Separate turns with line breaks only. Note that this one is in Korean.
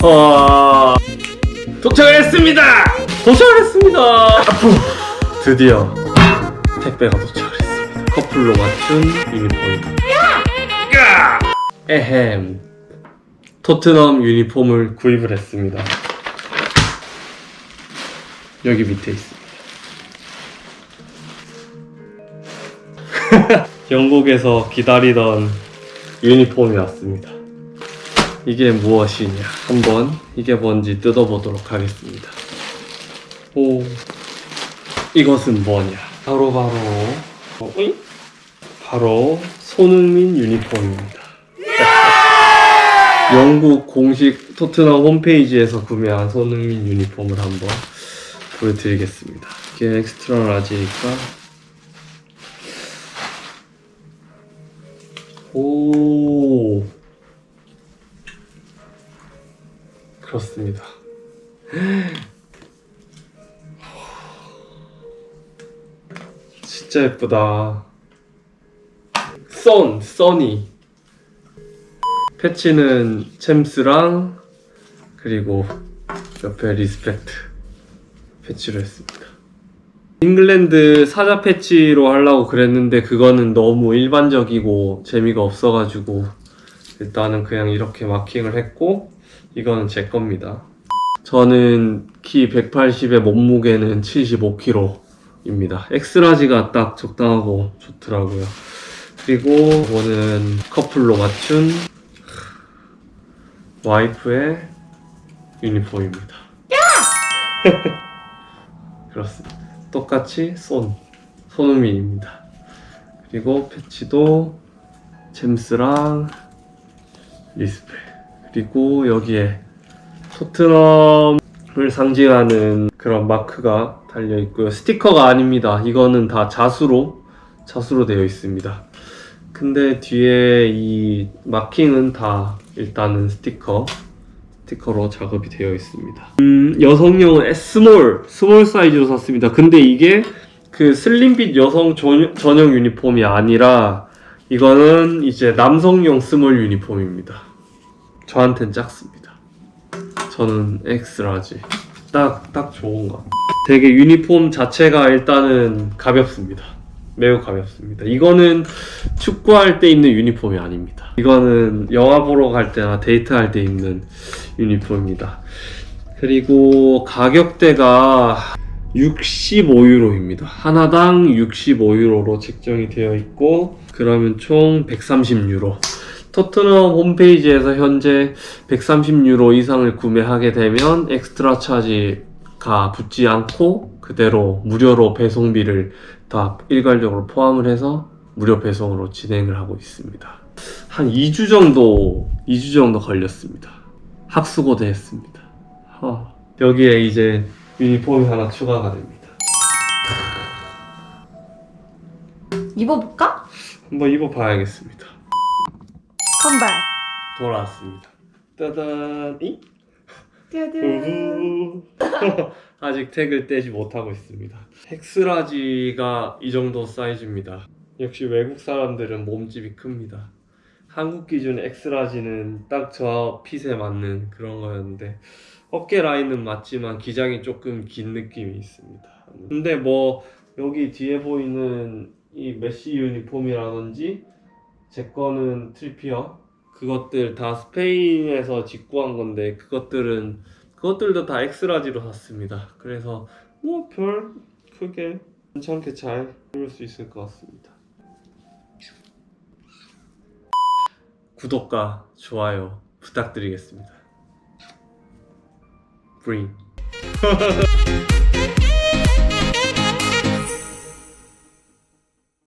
와 도착을 했습니다. 도착을 했습니다. 드디어 택배가 도착을 했습니다. 커플로 맞춘 유니폼입니다. 야! 에헴. 토트넘 유니폼을 구입을 했습니다. 여기 밑에 있습니다. 영국에서 기다리던 유니폼이 왔습니다. 이게 무엇이냐? 한번 이게 뭔지 뜯어보도록 하겠습니다. 오, 이것은 뭐냐? 바로 바로 어, 어이? 바로 손흥민 유니폼입니다. 영국 공식 토트넘 홈페이지에서 구매한 손흥민 유니폼을 한번 보여드리겠습니다. 이게 엑스트라 라지니까 오 그렇습니다. 진짜 예쁘다. 썬, 써니. 패치는 챔스랑 그리고 옆에 리스펙트 패치로 했습니다. 잉글랜드 사자 패치로 하려고 그랬는데 그거는 너무 일반적이고 재미가 없어가지고 일단은 그냥 이렇게 마킹을 했고 이거는 제 겁니다. 저는 키 180에 몸무게는 75kg입니다. 엑스라지가 딱 적당하고 좋더라고요. 그리고 이거는 커플로 맞춘 와이프의 유니폼입니다. 그렇습니다. 똑같이 손, 손흥민입니다. 그리고 패치도 잼스랑 리스펙. 그리고 여기에 토트넘을 상징하는 그런 마크가 달려 있고요. 스티커가 아닙니다. 이거는 다 자수로 자수로 되어 있습니다. 근데 뒤에 이 마킹은 다 일단은 스티커 스티커로 작업이 되어 있습니다. 음, 여성용은 S몰, 스몰 사이즈로 샀습니다. 근데 이게 그 슬림핏 여성 전, 전용 유니폼이 아니라 이거는 이제 남성용 스몰 유니폼입니다. 저한텐 작습니다. 저는 엑스라지. 딱, 딱 좋은 것. 되게 유니폼 자체가 일단은 가볍습니다. 매우 가볍습니다. 이거는 축구할 때 입는 유니폼이 아닙니다. 이거는 영화 보러 갈 때나 데이트할 때 입는 유니폼입니다. 그리고 가격대가 65유로입니다. 하나당 65유로로 책정이 되어 있고 그러면 총 130유로. 토트넘 홈페이지에서 현재 130유로 이상을 구매하게 되면 엑스트라 차지가 붙지 않고 그대로 무료로 배송비를 다 일괄적으로 포함을 해서 무료 배송으로 진행을 하고 있습니다. 한 2주 정도, 2주 정도 걸렸습니다. 학수고대 했습니다. 하, 여기에 이제 유니폼이 하나 추가가 됩니다.
입어볼까?
한번 입어봐야겠습니다.
컴백.
돌아왔습니다. 따단, 이?
짜잔.
우후. 아직 택을 떼지 못하고 있습니다. 엑스라지가 이 정도 사이즈입니다. 역시 외국 사람들은 몸집이 큽니다. 한국 기준 엑스라지는 딱 저 핏에 맞는 그런 거였는데 어깨 라인은 맞지만 기장이 조금 긴 느낌이 있습니다. 근데 뭐 여기 뒤에 보이는 이 메시 유니폼이라든지 제 거는 트리피어 그것들 다 스페인에서 직구한 건데 그것들은 그것들도 다 엑스라지로 샀습니다. 그래서 뭐 별 크게 괜찮게 잘 입을 수 있을 것 같습니다. 구독과 좋아요 부탁드리겠습니다. 브링